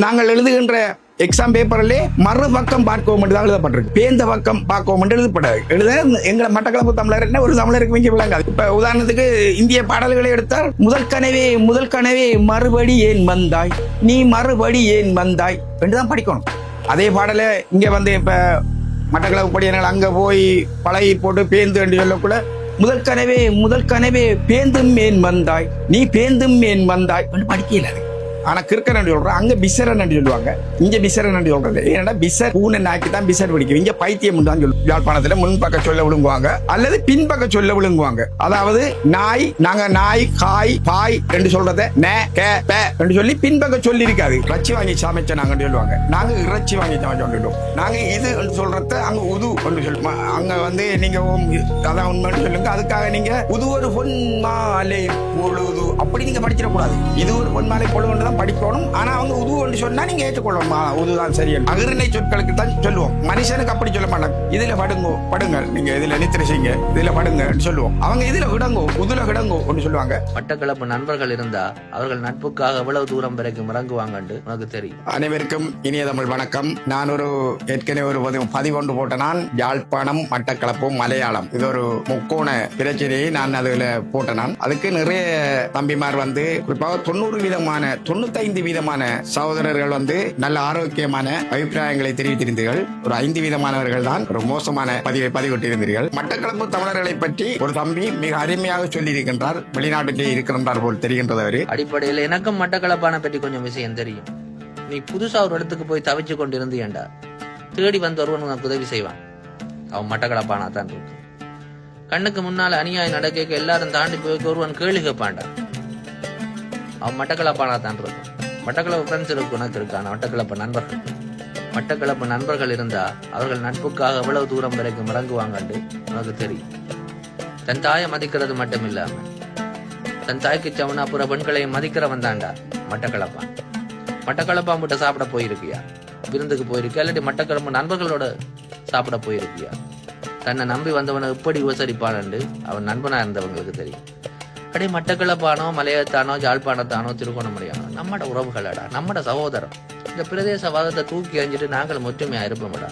நாங்கள் எழுதுகின்ற எக்ஸாம் பேப்பரிலே மறுபக்கம் பார்க்கவும் மட்டும் தான் எழுதப்பட்டிருக்கு. பேந்த பக்கம் பார்க்கவும் என்று எழுதப்படாது எழுத எங்களை மட்டக்களப்பு தமிழர் என்ன ஒரு தமிழருக்கு மிஞ்சி விளங்காது. இப்ப உதாரணத்துக்கு இந்திய பாடல்களை எடுத்தால் முதல் கனவே முதல் கனவே மறுபடி ஏன் வந்தாய்? நீ மறுபடி ஏன் வந்தாய்? என்று தான் படிக்கணும். அதே பாடலை இங்க வந்து இப்ப மட்டக்களப்பு படியனால் அங்க போய் பழகி போட்டு பேந்து என்று சொல்லக்கூட முதல் கனவே முதல் கனவே பேந்தும் ஏன் வந்தாய்? நீ பேந்தும் ஏன் வந்தாய்? என்று படிக்கல ஆனால் கிறுக்க நண்டு சொல்கிறோம் அங்கே பிசர நண்டு சொல்லுவாங்க. இங்கே பிசர நண்டு சொல்கிறது ஏன்னா பிசர் பூனை நாக்கி தான் பிசர் பிடிக்கும். இங்கே பைத்தியம் தான் சொல்லுவோம் யாழ்ப்பாணத்தில் முன்பக்க சொல்ல விழுங்குவாங்க. அல்லது பின்பக்க சொல்ல விழுங்குவாங்க. அதாவது நாய் நாங்க நாய் காய் பாய் என்று சொல்றத நே கே பே என்று சொல்லி பின்பக்க சொல்லி இருக்காது இறைச்சி வாங்கி சமைச்ச நாங்க சொல்லுவாங்க. நாங்க இறைச்சி வாங்கி சமைச்சோம் சொல்லிடுவோம் நாங்க இது என்று சொல்றத அங்க உது என்று சொல்லுவோம் அங்க வந்து நீங்க அதான் உண்மைன்னு சொல்லுங்க. அதுக்காக நீங்க உது ஒரு பொன் மாலை பொழுது அப்படி நீங்க படிச்சிடக்கூடாது. இது ஒரு பொன் மாலை பொழுது தான் படிக்கணும். ஆனா அவங்க உது என்று சொன்னா நீங்க ஏற்றுக்கொள்ளணும் உதுதான் சரி அகிர்ணை சொற்களுக்கு தான் சொல்லுவோம். மனுஷனுக்கு அப்படி சொல்ல மாட்டாங்க. இதுல படுங்கோ படுங்க நீங்க இதுல நித்திரை செய்யுங்க இதுல படுங்க சொல்லுவோம். அவங்க இதுல விடங்கோ உதுல விடங்கோ அப்படின்னு சொல்லுவாங்க. மட்டக்களப்பு நண்பர்கள் இருந்தா அவர்கள் நட்புக்காக எவ்வளவு தூரம் வரைக்கும் இறங்குவாங்கன்னு உனக்கு தெரியும். அனைவருக்கும் இனிய தமிழ் வணக்கம். நான் ஒரு ஏற்கனவே ஒரு பதிவு பதிவொன்று போட்ட நான் யாழ்ப்பாணம் மட்டக்களப்பு மலையாளம். இது ஒரு முக்கோண பிரச்சனையை நான் அதுல போட்ட நான் அதுக்கு நிறைய தம்பிமார் வந்து குறிப்பாக தொண்ணூறு வீதமான தொண்ணூத்தைந்து வீதமான சகோதரர்கள் வந்து நல்ல ஆரோக்கியமான அபிப்பிராயங்களை தெரிவித்திருந்தீர்கள். ஒரு ஐந்து வீதமானவர்கள் தான் ஒரு மோசமான பதிவை பதிவிட்டிருந்தீர்கள். மட்டக்களப்பு தமிழர்களை பற்றி ஒரு தம்பி மிக அருமையாக சொல்லியிருக்கின்றார். வெளிநாட்டிலே இருக்கின்றார் போல் தெரிகின்றது அவரு. அடிப்படையில் எனக்கும் மட்டக்களப்பான பற்றி கொஞ்சம் விஷயம் தெரியும். நீ புதுசா ஒரு இடத்துக்கு போய் தவிச்சு கொண்டு ஏண்டா தேடி வந்து ஒருவன் உனக்கு உதவி செய்வான். அவன் மட்டக்களப்பானா தான் இருக்கும் கண்ணுக்கு முன்னால அநியாயம் நடக்க எல்லாரும் தாண்டி போய் ஒருவன் கேள்வி கேட்பான்டா. அவன் மட்டக்களப்பானா தான் இருக்கும் மட்டக்களப்பு ஃப்ரெண்ட்ஸ் இருக்கு உனக்கு இருக்கான. மட்டக்களப்பு நண்பர்கள். மட்டக்களப்பு நண்பர்கள் இருந்தா அவர்கள் நட்புக்காக எவ்வளவு தூரம் வரைக்கும் இறங்குவாங்கன்னு உனக்கு தெரியும். தன் தாயை மதிக்கிறது மட்டும் இல்லாம தன் தாய்க்கு சவனா புற பெண்களையும் மதிக்கிறவன் தாண்டா மட்டக்களப்பான். மட்டக்களப்பான் மட்டும் சாப்பிட போயிருக்கியா? விருந்துக்கு போயிருக்கியா? இல்லாட்டி மட்டக்களப்பு நண்பர்களோட சாப்பிட போயிருக்கியா? தன்னை நம்பி வந்தவனை எப்படி உபசரிப்பானு அவன் நண்பனா இருந்தவங்களுக்கு தெரியும். அப்படியே மட்டக்களப்பானோ மலையத்தானோ ஜாழ்ப்பாணத்தானோ திருகோணமலையானோ நம்மட உறவுகளடா நம்மட சகோதரம் இந்த பிரதேசவாதத்தை தூக்கி அஞ்சிட்டு நாங்கள் ஒற்றுமையா இருப்போம்டா